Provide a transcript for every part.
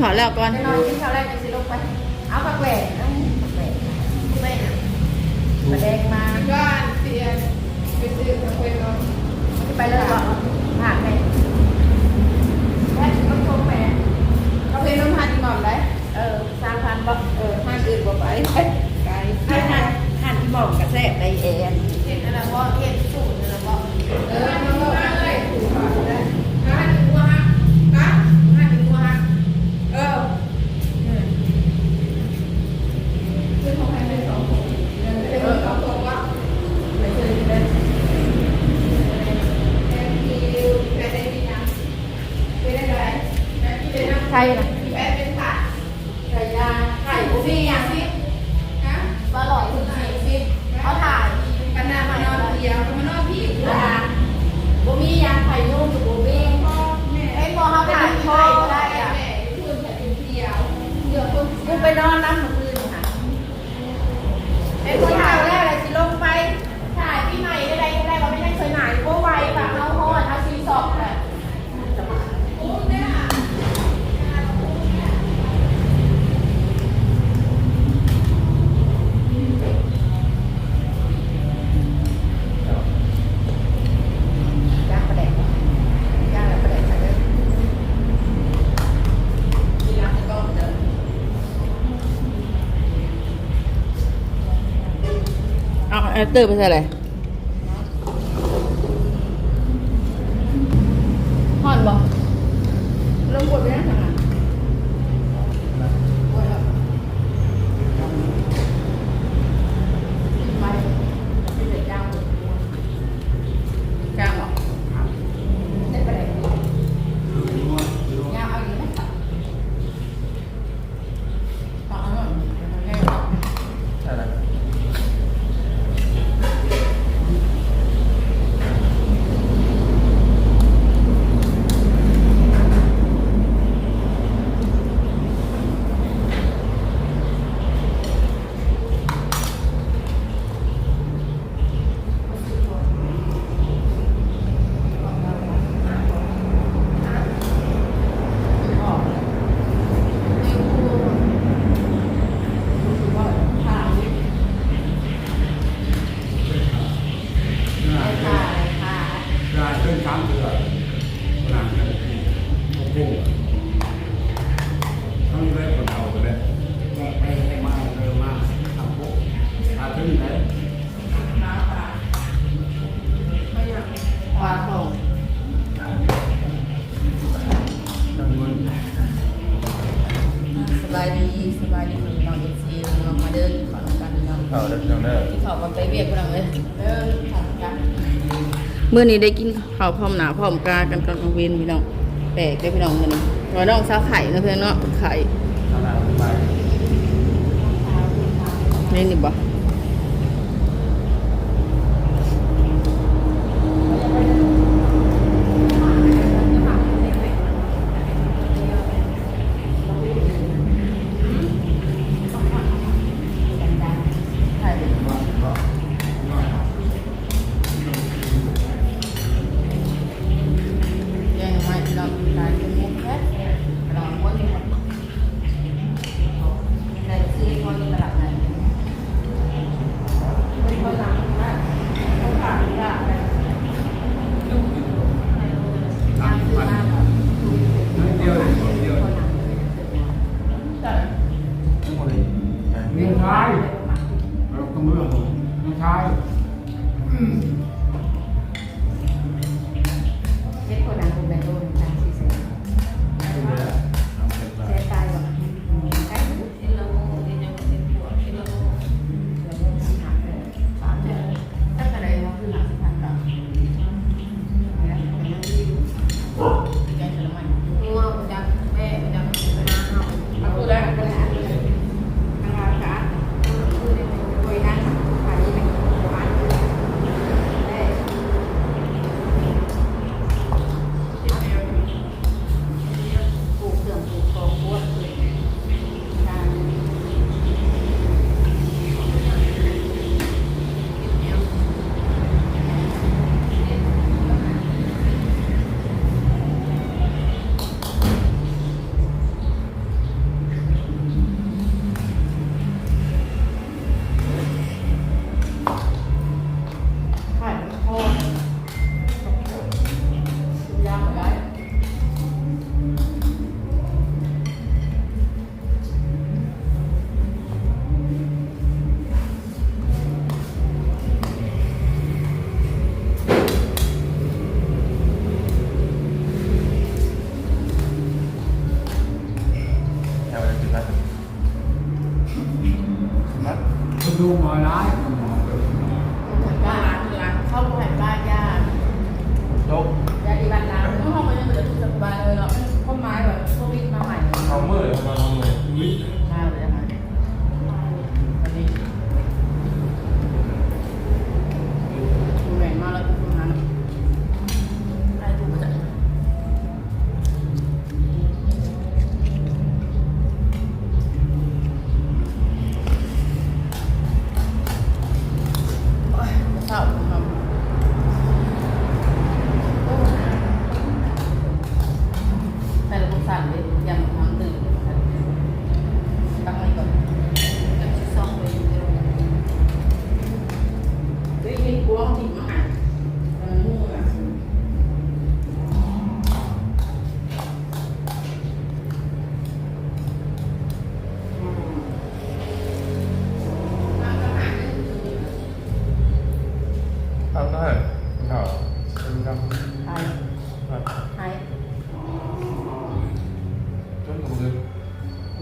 ข้าวแล้วก่อนนอนกินข้าวแรกจะสิลงไป เอาผักแหวนเอาผักแหวนไม่มาแดงมาบ้านเตียนไปซื้อกาแฟนาะไปเลยบอกผ่านไปแค่ต้องชมแหวนกาแฟน้ำพันหม่อมได้เออสามพันบอกเออห้าอื่นบ่ไปไกลให้หันหันที่บอกกระแทกในเอ็นเห็นอะไรบ่เห็นสูตรอะไรบ่เออางไข่ไข่บุบุฟฟี่เฟ่ยัย่างงสิฮะอร่อยทุกสิ่งสิเขาถ่ายกันนามานอนเดียวมานอนพี่อยู่อาบ้านบุมียางไข่นุ่มกับบุมีพ่อแม่ไอ้พอเขาถ่ายพอได้ได้อะอะแม่พูดแต่ยวเดี๋ยวคนกูไปนอนน้ำ อาแอปเตอร์ไปใส่อะไรห่อนบอลงบทไปนั่งทำงานไป ไปเวียกพลังเลยเดินทางกันมื้อนี้ได้กินข้าวพร้อมหนาพร้อมกากันกับน้องเวนพี่น้องแปลกได้อพี่น้องมื้อนี้ว่าน้องสาวไข่เนาะเพื่อนเนาะไข่ขนาดไปนี่นี่บ่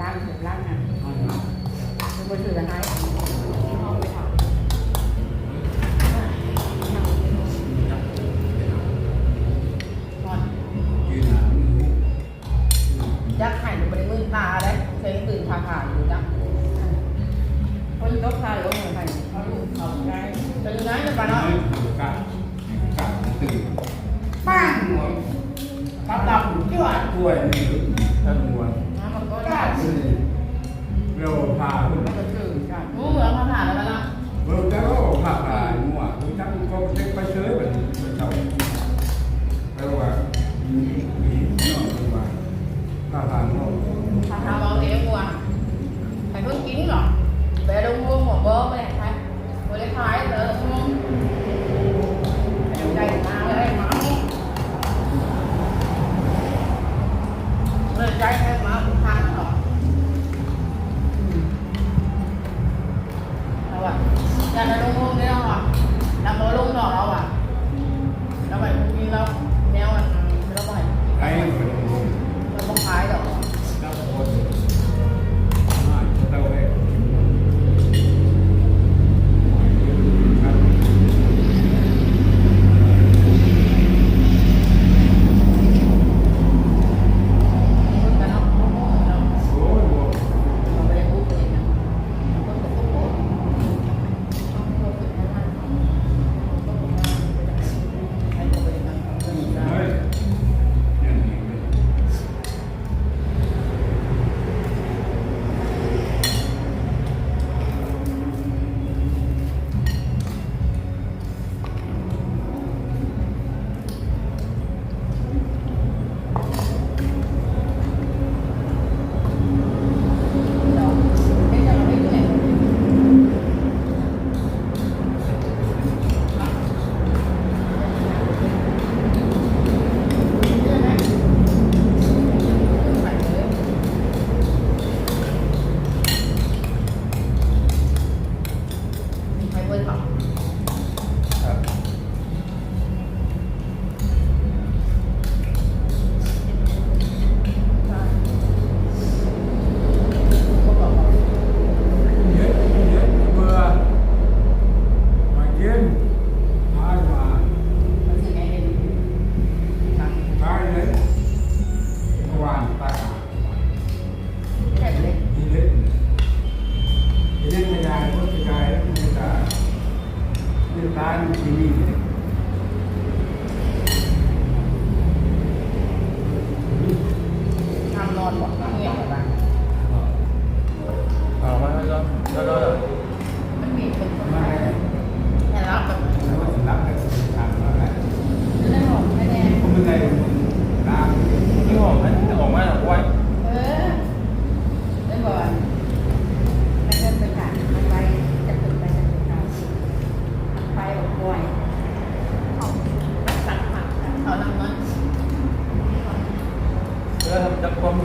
ล่างเสร็จล้างงานเป็นคนถือกันได้ยักษ์ไข่หนูไปมือตาเลยเคยตื่นผ่าผ่าอยู่จ้ะคนตกตาหรือว่าเหมือนไข่เขาลูกเขาไงจะอยู่ไหนจะไปเนาะกับกับตื่นป้างหัวกับดำที่ว่าตัวนี่ท่านหัว อนหมดเหนื่อยหมดละอ๋อมันก็ก็ก็มันมีคนมาแต่รับแบบแล้ว่าจะรับแต่สุดทางว่าไงแล้หอมแค่แดงผมเป็นไงผมตามที่หอมมันออกมาจากว้า com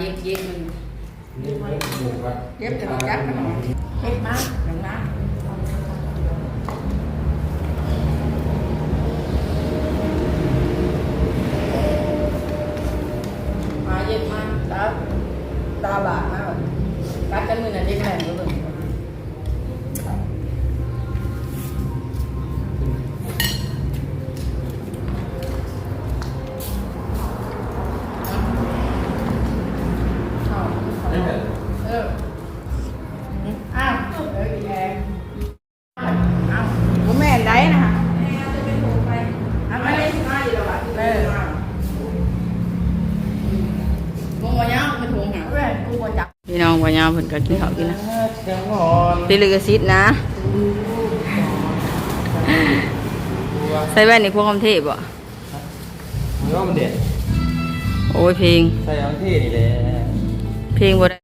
dẹp dẹp mình. Dẹp, dẹp, dẹp, dẹp, องวันยาวเพิ่นก็กินข้าวกินนะเสียงหอนติลิกซิตนะใส่แว่นในพวกคำเทพบ่มันว่ามันเด็ดโอ้ยเพลงใส่เอาที่นี่แหละเพลงบ่ได้